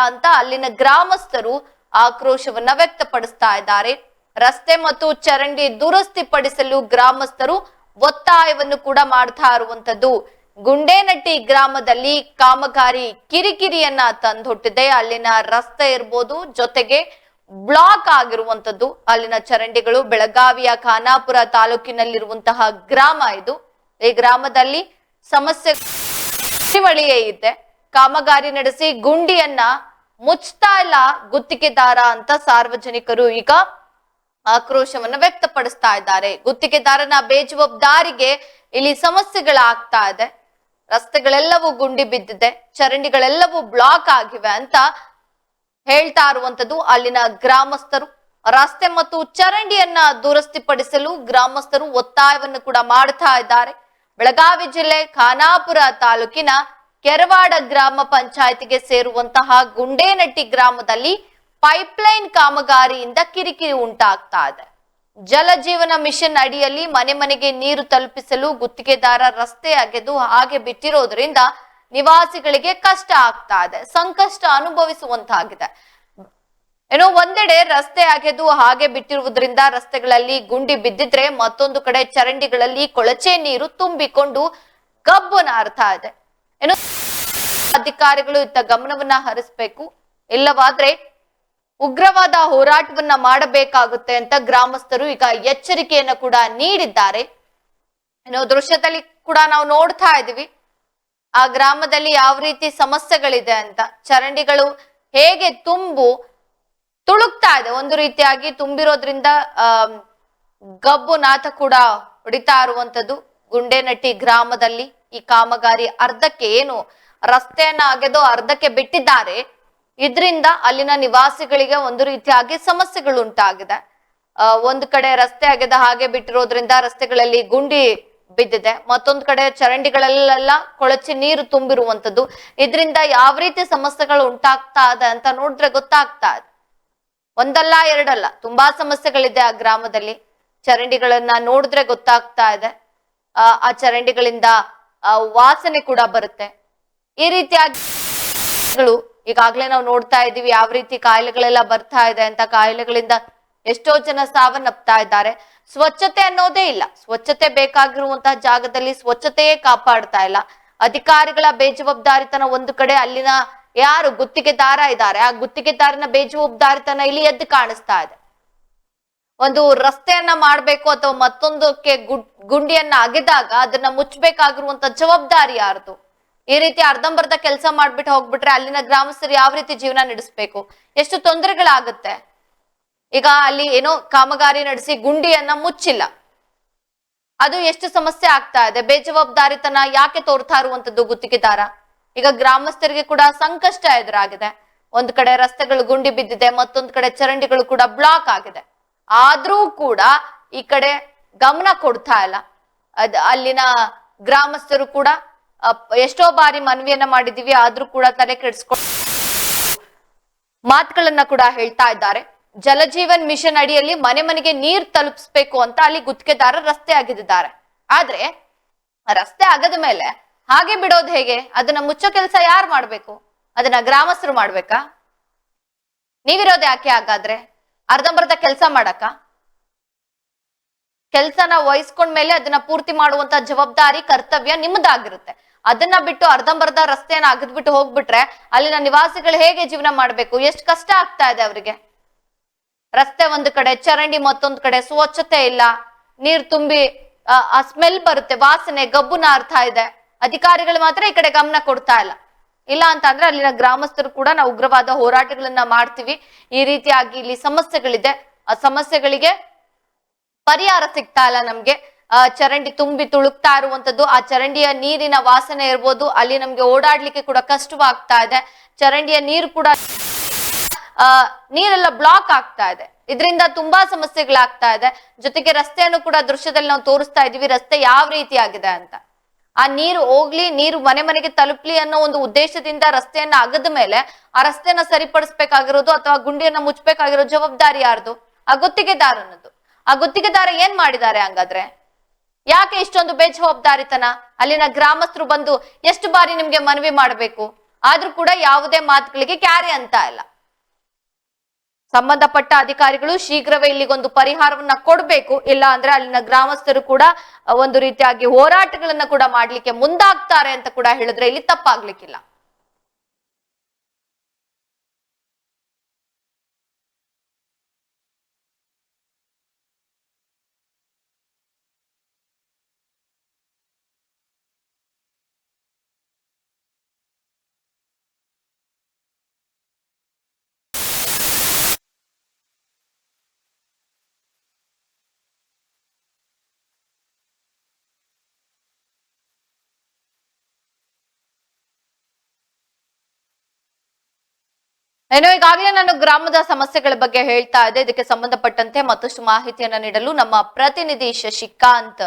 ಅಂತ ಅಲ್ಲಿನ ಗ್ರಾಮಸ್ಥರು ಆಕ್ರೋಶವನ್ನ ವ್ಯಕ್ತಪಡಿಸ್ತಾ ಇದ್ದಾರೆ. ರಸ್ತೆ ಮತ್ತು ಚರಂಡಿ ದುರಸ್ತಿ ಪಡಿಸಲು ಗ್ರಾಮಸ್ಥರು ಒತ್ತಾಯವನ್ನು ಕೂಡ ಮಾಡ್ತಾ ಇರುವಂತದ್ದು ಗುಂಡೇನಟ್ಟಿ ಗ್ರಾಮದಲ್ಲಿ ಕಾಮಗಾರಿ ಕಿರಿಕಿರಿಯನ್ನ ತಂದೊಟ್ಟಿದೆ. ಅಲ್ಲಿನ ರಸ್ತೆ ಇರ್ಬೋದು, ಜೊತೆಗೆ ಬ್ಲಾಕ್ ಆಗಿರುವಂತದ್ದು ಅಲ್ಲಿನ ಚರಂಡಿಗಳು ಬೆಳಗಾವಿಯ ಖಾನಾಪುರ ತಾಲೂಕಿನಲ್ಲಿರುವಂತಹ ಗ್ರಾಮ ಇದು. ಈ ಗ್ರಾಮದಲ್ಲಿ ಸಮಸ್ಯೆ ಇದೆ. ಕಾಮಗಾರಿ ನಡೆಸಿ ಗುಂಡಿಯನ್ನ ಮುಚ್ತಾ ಇಲ್ಲ ಗುತ್ತಿಗೆದಾರ ಅಂತ ಸಾರ್ವಜನಿಕರು ಈಗ ಆಕ್ರೋಶವನ್ನು ವ್ಯಕ್ತಪಡಿಸ್ತಾ ಇದ್ದಾರೆ. ಗುತ್ತಿಗೆದಾರನ ಬೇಜವಾಬ್ದಾರಿಗೆ ಇಲ್ಲಿ ಸಮಸ್ಯೆಗಳಾಗ್ತಾ ಇದೆ. ರಸ್ತೆಗಳೆಲ್ಲವೂ ಗುಂಡಿ ಬಿದ್ದಿದೆ. ಚರಂಡಿಗಳೆಲ್ಲವೂ ಬ್ಲಾಕ್ ಆಗಿವೆ ಅಂತ ಹೇಳ್ತಾ ಇರುವಂತದ್ದು ಅಲ್ಲಿನ ಗ್ರಾಮಸ್ಥರು. ರಸ್ತೆ ಮತ್ತು ಚರಂಡಿಯನ್ನ ದುರಸ್ತಿಪಡಿಸಲು ಗ್ರಾಮಸ್ಥರು ಒತ್ತಾಯವನ್ನು ಕೂಡ ಮಾಡ್ತಾ ಇದ್ದಾರೆ. ಬೆಳಗಾವಿ ಜಿಲ್ಲೆ ಖಾನಾಪುರ ತಾಲೂಕಿನ ಕೆರವಾಡ ಗ್ರಾಮ ಪಂಚಾಯತಿಗೆ ಸೇರುವಂತಹ ಗುಂಡೇನಟ್ಟಿ ಗ್ರಾಮದಲ್ಲಿ ಪೈಪ್ಲೈನ್ ಕಾಮಗಾರಿಯಿಂದ ಕಿರಿಕಿರಿ ಉಂಟಾಗ್ತಾ ಇದೆ. ಜಲಜೀವನ ಮಿಷನ್ ಅಡಿಯಲ್ಲಿ ಮನೆ ಮನೆಗೆ ನೀರು ತಲುಪಿಸಲು ಗುತ್ತಿಗೆದಾರ ರಸ್ತೆ ಅಗೆದು ಹಾಗೆ ಬಿಟ್ಟಿರೋದ್ರಿಂದ ನಿವಾಸಿಗಳಿಗೆ ಕಷ್ಟ ಆಗ್ತಾ ಇದೆ. ಸಂಕಷ್ಟ ಅನುಭವಿಸುವಂತಾಗಿದೆ. ಏನೋ ಒಂದೆಡೆ ರಸ್ತೆ ಅಗೆದು ಹಾಗೆ ಬಿಟ್ಟಿರುವುದರಿಂದ ರಸ್ತೆಗಳಲ್ಲಿ ಗುಂಡಿ ಬಿದ್ದಿದ್ರೆ ಮತ್ತೊಂದು ಕಡೆ ಚರಂಡಿಗಳಲ್ಲಿ ಕೊಳಚೆ ನೀರು ತುಂಬಿಕೊಂಡು ಕಬ್ಬು ನಾರ್ತಾ ಇದೆ. ಏನೋ ಅಧಿಕಾರಿಗಳು ಇತ್ತ ಗಮನವನ್ನ ಹರಿಸ್ಬೇಕು. ಇಲ್ಲವಾದ್ರೆ ಉಗ್ರವಾದ ಹೋರಾಟವನ್ನ ಮಾಡಬೇಕಾಗುತ್ತೆ ಅಂತ ಗ್ರಾಮಸ್ಥರು ಈಗ ಎಚ್ಚರಿಕೆಯನ್ನು ಕೂಡ ನೀಡಿದ್ದಾರೆ. ಏನೋ ದೃಶ್ಯದಲ್ಲಿ ಕೂಡ ನಾವು ನೋಡ್ತಾ ಇದೀವಿ ಆ ಗ್ರಾಮದಲ್ಲಿ ಯಾವ ರೀತಿ ಸಮಸ್ಯೆಗಳಿದೆ ಅಂತ. ಚರಂಡಿಗಳು ಹೇಗೆ ತುಂಬು, ತುಳುಕ್ತಾ ಇದೆ. ಒಂದು ರೀತಿಯಾಗಿ ತುಂಬಿರೋದ್ರಿಂದ ಅಹ್ ಗಬ್ಬು ನಾಥ ಕೂಡ ಹೊಡಿತಾ ಇರುವಂತದ್ದು ಗುಂಡೇನಟ್ಟಿ ಗ್ರಾಮದಲ್ಲಿ. ಈ ಕಾಮಗಾರಿ ಅರ್ಧಕ್ಕೆ ಏನು ರಸ್ತೆಯನ್ನ ಅಗೆದು ಅರ್ಧಕ್ಕೆ ಬಿಟ್ಟಿದ್ದಾರೆ. ಇದರಿಂದ ಅಲ್ಲಿನ ನಿವಾಸಿಗಳಿಗೆ ಒಂದು ರೀತಿಯಾಗಿ ಸಮಸ್ಯೆಗಳು ಉಂಟಾಗಿದೆ. ಒಂದು ಕಡೆ ರಸ್ತೆ ಅಗೆದ ಹಾಗೆ ಬಿಟ್ಟಿರೋದ್ರಿಂದ ರಸ್ತೆಗಳಲ್ಲಿ ಗುಂಡಿ ಬಿದ್ದಿದೆ. ಮತ್ತೊಂದು ಕಡೆ ಚರಂಡಿಗಳಲ್ಲೆಲ್ಲ ಕೊಳಚಿ ನೀರು ತುಂಬಿರುವಂತದ್ದು ಇದರಿಂದ ಯಾವ ರೀತಿ ಸಮಸ್ಯೆಗಳು ಉಂಟಾಗ್ತಾ ಇದೆ ಅಂತ ನೋಡಿದ್ರೆ ಗೊತ್ತಾಗ್ತಾ ಇದೆ. ಒಂದಲ್ಲ ಎರಡಲ್ಲ, ತುಂಬಾ ಸಮಸ್ಯೆಗಳಿದೆ ಆ ಗ್ರಾಮದಲ್ಲಿ. ಚರಂಡಿಗಳನ್ನ ನೋಡಿದ್ರೆ ಗೊತ್ತಾಗ್ತಾ ಇದೆ. ಆ ಚರಂಡಿಗಳಿಂದ ವಾಸನೆ ಕೂಡ ಬರುತ್ತೆ. ಈ ರೀತಿಯಾಗಿ ಈಗಾಗ್ಲೇ ನಾವು ನೋಡ್ತಾ ಇದೀವಿ ಯಾವ ರೀತಿ ಕಾಯಿಲೆಗಳೆಲ್ಲ ಬರ್ತಾ ಇದೆ ಅಂತ ಕಾಯಿಲೆಗಳಿಂದ ಎಷ್ಟೋ ಜನ ಸಾವನ್ನಪ್ತಾ ಇದ್ದಾರೆ. ಸ್ವಚ್ಛತೆ ಅನ್ನೋದೇ ಇಲ್ಲ. ಸ್ವಚ್ಛತೆ ಬೇಕಾಗಿರುವಂತಹ ಜಾಗದಲ್ಲಿ ಸ್ವಚ್ಛತೆಯೇ ಕಾಪಾಡ್ತಾ ಇಲ್ಲ. ಅಧಿಕಾರಿಗಳ ಬೇಜವಾಬ್ದಾರಿತನ ಒಂದು ಕಡೆ, ಅಲ್ಲಿನ ಯಾರು ಗುತ್ತಿಗೆದಾರ ಇದ್ದಾರೆ, ಆ ಗುತ್ತಿಗೆದಾರನ ಬೇಜವಾಬ್ದಾರಿತನ ಇಲ್ಲಿ ಎದ್ದು ಕಾಣಿಸ್ತಾ ಇದೆ. ಒಂದು ರಸ್ತೆಯನ್ನ ಮಾಡ್ಬೇಕು ಅಥವಾ ಮತ್ತೊಂದಕ್ಕೆ ಗುಡ್, ಗುಂಡಿಯನ್ನ ಅಗೆದಾಗ ಅದನ್ನ ಮುಚ್ಚಬೇಕಾಗಿರುವಂತ ಜವಾಬ್ದಾರಿ ಯಾರ್ದು? ಈ ರೀತಿ ಅರ್ಧಂಬರ್ಧ ಕೆಲಸ ಮಾಡ್ಬಿಟ್ಟು ಹೋಗ್ಬಿಟ್ರೆ ಅಲ್ಲಿನ ಗ್ರಾಮಸ್ಥರು ಯಾವ ರೀತಿ ಜೀವನ ನಡೆಸ್ಬೇಕು? ಎಷ್ಟು ತೊಂದರೆಗಳಾಗುತ್ತೆ? ಈಗ ಅಲ್ಲಿ ಏನೋ ಕಾಮಗಾರಿ ನಡೆಸಿ ಗುಂಡಿಯನ್ನ ಮುಚ್ಚಿಲ್ಲ. ಅದು ಎಷ್ಟು ಸಮಸ್ಯೆ ಆಗ್ತಾ ಇದೆ? ಬೇಜವಾಬ್ದಾರಿತನ ಯಾಕೆ ತೋರ್ತಾ ಇರುವಂತದ್ದು ಗುತ್ತಿಗೆದಾರ ಈಗ ಗ್ರಾಮಸ್ಥರಿಗೆ ಕೂಡ ಸಂಕಷ್ಟ ಎದುರಾಗಿದೆ. ಒಂದ್ ಕಡೆ ರಸ್ತೆಗಳು ಗುಂಡಿ ಬಿದ್ದಿದೆ, ಮತ್ತೊಂದ್ ಕಡೆ ಚರಂಡಿಗಳು ಕೂಡ ಬ್ಲಾಕ್ ಆಗಿದೆ. ಆದ್ರೂ ಕೂಡ ಈ ಕಡೆ ಗಮನ ಕೊಡ್ತಾ ಇಲ್ಲ. ಅದ್ ಅಲ್ಲಿನ ಗ್ರಾಮಸ್ಥರು ಕೂಡ ಎಷ್ಟೋ ಬಾರಿ ಮನವಿಯನ್ನ ಮಾಡಿದೀವಿ ಆದ್ರೂ ಕೂಡ ತಲೆ ಕೆಡಿಸ್ಕೊಂಡು ಮಾತುಗಳನ್ನ ಕೂಡ ಹೇಳ್ತಾ ಇದ್ದಾರೆ. ಜಲಜೀವನ್ ಮಿಷನ್ ಅಡಿಯಲ್ಲಿ ಮನೆ ಮನೆಗೆ ನೀರ್ ತಲುಪಿಸ್ಬೇಕು ಅಂತ ಅಲ್ಲಿ ಗುತ್ತಿಗೆದಾರ ರಸ್ತೆ ಆಗಿದ್ದಾರೆ. ಆದ್ರೆ, ರಸ್ತೆ ಆಗದ ಮೇಲೆ ಹಾಗೆ ಬಿಡೋದು ಹೇಗೆ? ಅದನ್ನ ಮುಚ್ಚೋ ಕೆಲಸ ಯಾರು ಮಾಡ್ಬೇಕು? ಅದನ್ನ ಗ್ರಾಮಸ್ಥರು ಮಾಡ್ಬೇಕಾ? ನೀವಿರೋದು ಯಾಕೆ ಹಾಗಾದ್ರೆ? ಅರ್ಧಂಬರ್ಧ ಕೆಲಸ ಮಾಡಕ್ಕ? ಕೆಲ್ಸನ ವಹಿಸ್ಕೊಂಡ್ಮೇಲೆ ಅದನ್ನ ಪೂರ್ತಿ ಮಾಡುವಂತ ಜವಾಬ್ದಾರಿ, ಕರ್ತವ್ಯ ನಿಮ್ಮದಾಗಿರುತ್ತೆ ಅದನ್ನ ಬಿಟ್ಟು ಅರ್ಧಂಬರ್ಧ ರಸ್ತೆಯನ್ನ ಅಗದ್ಬಿಟ್ಟು ಹೋಗ್ಬಿಟ್ರೆ ಅಲ್ಲಿನ ನಿವಾಸಿಗಳು ಹೇಗೆ ಜೀವನ ಮಾಡ್ಬೇಕು? ಎಷ್ಟು ಕಷ್ಟ ಆಗ್ತಾ ಇದೆ ಅವರಿಗೆ? ರಸ್ತೆ ಒಂದು ಕಡೆ, ಚರಂಡಿ ಮತ್ತೊಂದು ಕಡೆ, ಸ್ವಚ್ಛತೆ ಇಲ್ಲ. ನೀರ್ ತುಂಬಿ, ಆ ಸ್ಮೆಲ್ ಬರುತ್ತೆ, ವಾಸನೆ ಗಬ್ಬುನ ಅರ್ಥ ಇದೆ. ಅಧಿಕಾರಿಗಳು ಮಾತ್ರ ಈ ಕಡೆ ಗಮನ ಕೊಡ್ತಾ ಇಲ್ಲ. ಇಲ್ಲ ಅಂತ ಅಂದ್ರೆ ಅಲ್ಲಿನ ಗ್ರಾಮಸ್ಥರು ಕೂಡ ನಾವು ಉಗ್ರವಾದ ಹೋರಾಟಗಳನ್ನ ಮಾಡ್ತೀವಿ. ಈ ರೀತಿಯಾಗಿ ಇಲ್ಲಿ ಸಮಸ್ಯೆಗಳಿದೆ. ಆ ಸಮಸ್ಯೆಗಳಿಗೆ ಪರಿಹಾರ ಸಿಗ್ತಾ ಇಲ್ಲ ನಮ್ಗೆ. ಚರಂಡಿ ತುಂಬಿ ತುಳುಕ್ತಾ ಇರುವಂತದ್ದು, ಆ ಚರಂಡಿಯ ನೀರಿನ ವಾಸನೆ ಇರ್ಬೋದು, ಅಲ್ಲಿ ನಮ್ಗೆ ಓಡಾಡ್ಲಿಕ್ಕೆ ಕೂಡ ಕಷ್ಟವಾಗ್ತಾ ಇದೆ. ಚರಂಡಿಯ ನೀರು ಕೂಡ, ಆ, ನೀರೆಲ್ಲ ಬ್ಲಾಕ್ ಆಗ್ತಾ ಇದೆ. ಇದರಿಂದ ತುಂಬಾ ಸಮಸ್ಯೆಗಳಾಗ್ತಾ ಇದೆ. ಜೊತೆಗೆ ರಸ್ತೆಯನ್ನು ಕೂಡ ದೃಶ್ಯದಲ್ಲಿ ನಾವು ತೋರಿಸ್ತಾ ಇದೀವಿ ರಸ್ತೆ ಯಾವ ರೀತಿ ಆಗಿದೆ ಅಂತ. ಆ ನೀರು ಹೋಗ್ಲಿ, ನೀರು ಮನೆ ಮನೆಗೆ ತಲುಪ್ಲಿ ಅನ್ನೋ ಒಂದು ಉದ್ದೇಶದಿಂದ ರಸ್ತೆಯನ್ನ ಅಗದ ಮೇಲೆ ಆ ರಸ್ತೆಯನ್ನ ಸರಿಪಡಿಸ್ಬೇಕಾಗಿರೋದು ಅಥವಾ ಗುಂಡಿಯನ್ನ ಮುಚ್ಚಬೇಕಾಗಿರೋ ಜವಾಬ್ದಾರಿ ಯಾರ್ದು? ಆ ಗುತ್ತಿಗೆದಾರನದ್ದು ಆ ಗುತ್ತಿಗೆದಾರ ಏನ್ ಮಾಡಿದ್ದಾರೆ ಹಂಗಾದ್ರೆ? ಯಾಕೆ ಇಷ್ಟೊಂದು ಬೇಜವಾಬ್ದಾರಿತನ? ಅಲ್ಲಿನ ಗ್ರಾಮಸ್ಥರು ಬಂದು ಎಷ್ಟು ಬಾರಿ ನಿಮ್ಗೆ ಮನವಿ ಮಾಡಬೇಕು? ಆದ್ರೂ ಕೂಡ ಯಾವುದೇ ಮಾತುಗಳಿಗೆ ಕ್ಯಾರಿ ಅಂತ ಇಲ್ಲ. ಸಂಬಂಧಪಟ್ಟ ಅಧಿಕಾರಿಗಳು ಶೀಘ್ರವೇ ಇಲ್ಲಿಗೊಂದು ಪರಿಹಾರವನ್ನ ಕೊಡಬೇಕು. ಇಲ್ಲ ಅಂದ್ರೆ ಅಲ್ಲಿನ ಗ್ರಾಮಸ್ಥರು ಕೂಡ ಒಂದು ರೀತಿಯಾಗಿ ಹೋರಾಟಗಳನ್ನ ಕೂಡ ಮಾಡ್ಲಿಕ್ಕೆ ಮುಂದಾಗ್ತಾರೆ ಅಂತ ಕೂಡ ಹೇಳಿದ್ರೆ ಇಲ್ಲಿ ತಪ್ಪಾಗ್ಲಿಕ್ಕಿಲ್ಲ. ಏನೋ ಈಗಾಗಲೇ ನಾನು ಗ್ರಾಮದ ಸಮಸ್ಯೆಗಳ ಬಗ್ಗೆ ಹೇಳ್ತಾ ಇದ್ದೆ. ಇದಕ್ಕೆ ಸಂಬಂಧಪಟ್ಟಂತೆ ಮತ್ತಷ್ಟು ಮಾಹಿತಿಯನ್ನ ನೀಡಲು ನಮ್ಮ ಪ್ರತಿನಿಧಿ ಶಶಿಕಾಂತ್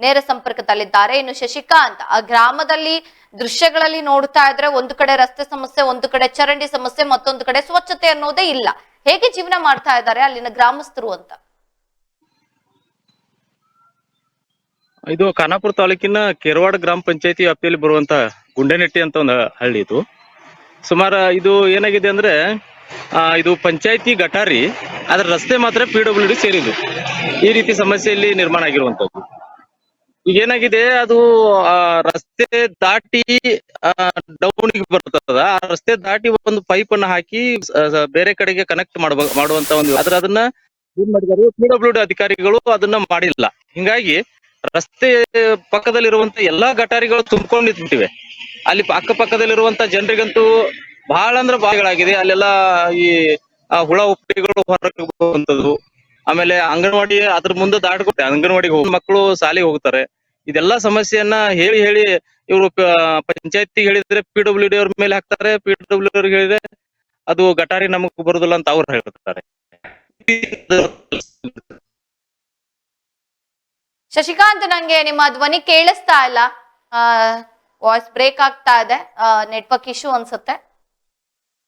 ನೇರ ಸಂಪರ್ಕದಲ್ಲಿದ್ದಾರೆ. ಇನ್ನು ಶಶಿಕಾಂತ್, ಆ ಗ್ರಾಮದಲ್ಲಿ ದೃಶ್ಯಗಳಲ್ಲಿ ನೋಡ್ತಾ ಇದ್ರೆ ಒಂದು ಕಡೆ ರಸ್ತೆ ಸಮಸ್ಯೆ, ಒಂದು ಕಡೆ ಚರಂಡಿ ಸಮಸ್ಯೆ, ಮತ್ತೊಂದು ಕಡೆ ಸ್ವಚ್ಛತೆ ಅನ್ನೋದೇ ಇಲ್ಲ. ಹೇಗೆ ಜೀವನ ಮಾಡ್ತಾ ಇದ್ದಾರೆ ಅಲ್ಲಿನ ಗ್ರಾಮಸ್ಥರು ಅಂತ? ಇದು ಖಾನಾಪುರ ತಾಲೂಕಿನ ಕೆರವಾಡ ಗ್ರಾಮ ಪಂಚಾಯತಿ ವ್ಯಾಪ್ತಿಯಲ್ಲಿ ಬರುವಂತ ಗುಂಡೆನೆಟ್ಟಿ ಅಂತ ಒಂದು ಹಳ್ಳಿ ಇದು. ಸುಮಾರು ಇದು ಏನಾಗಿದೆ ಅಂದ್ರೆ ಇದು ಪಂಚಾಯತಿ ಗಟಾರಿ ಅದ್ರ ರಸ್ತೆ ಮಾತ್ರ ಪಿ ಡಬ್ಲ್ಯೂ ಡಿ ಸೇರಿದ್ದು. ಈ ರೀತಿ ಸಮಸ್ಯೆ ಇಲ್ಲಿ ನಿರ್ಮಾಣ ಆಗಿರುವಂತದ್ದು ಈಗ ಏನಾಗಿದೆ, ಅದು ರಸ್ತೆ ದಾಟಿ ಡೌನ್ ಬರ್ತದ ಆ ರಸ್ತೆ ದಾಟಿ ಒಂದು ಪೈಪ್ ಅನ್ನ ಹಾಕಿ ಬೇರೆ ಕಡೆಗೆ ಕನೆಕ್ಟ್ ಮಾಡ್ಬ ಮಾಡುವಂತ ಒಂದು, ಆದ್ರೆ ಅದನ್ನ ಏನ್ ಮಾಡಿದಾರೆ ಪಿ ಡಿ ಅಧಿಕಾರಿಗಳು ಅದನ್ನ ಮಾಡಿಲ್ಲ. ಹಿಂಗಾಗಿ ರಸ್ತೆ ಪಕ್ಕದಲ್ಲಿರುವಂತ ಎಲ್ಲಾ ಗಟಾರಿಗಳು ತುಂಬಿಕೊಂಡು ನಿಂತ್ಬಿಟ್ಟಿವೆ ಅಲ್ಲಿ ಅಕ್ಕಪಕ್ಕದಲ್ಲಿರುವಂತ ಜನರಿಗಂತೂ ಬಹಳ ಅಂದ್ರೆ ಬಾಯಿಗಳಾಗಿದೆ ಅಲ್ಲೆಲ್ಲ ಈ ಹುಳ ಉಪ್ಪಿಗಳು ಹೊರಗೆ ಬರುವಂತದ್ದು. ಆಮೇಲೆ ಅಂಗನವಾಡಿ ಅದ್ರ ಮುಂದೆ ದಾಟ್ಕೊತ್ತೆ ಅಂಗನವಾಡಿಗೆ ಹೋಗಿ ಮಕ್ಕಳು ಶಾಲೆಗೆ ಹೋಗ್ತಾರೆ. ಇದೆಲ್ಲಾ ಸಮಸ್ಯೆಯನ್ನ ಹೇಳಿ ಹೇಳಿ ಇವರು ಪಂಚಾಯತಿ ಹೇಳಿದ್ರೆ ಪಿ ಡಬ್ಲ್ಯೂ ಡಿ ಅವ್ರ ಮೇಲೆ ಹಾಕ್ತಾರೆ. ಪಿ ಡಬ್ಲ್ಯೂ ಅವ್ರಿಗೆ ಹೇಳಿದ್ರೆ ಅದು ಗಟಾರಿ ನಮಗ್ ಬರುದಿಲ್ಲ ಅಂತ ಅವ್ರು ಹೇಳ್ತಾರೆ. ಶಶಿಕಾಂತ್, ನಂಗೆ ನಿಮ್ಮ ಧ್ವನಿ ಕೇಳಿಸ್ತಾ ಇಲ್ಲ. ವಾಯ್ಸ್ ಬ್ರೇಕ್ ಆಗ್ತಾ ಇದೆ. ನೆಟ್ವರ್ಕ್ ಇಶ್ಯೂ ಅನ್ಸುತ್ತೆ.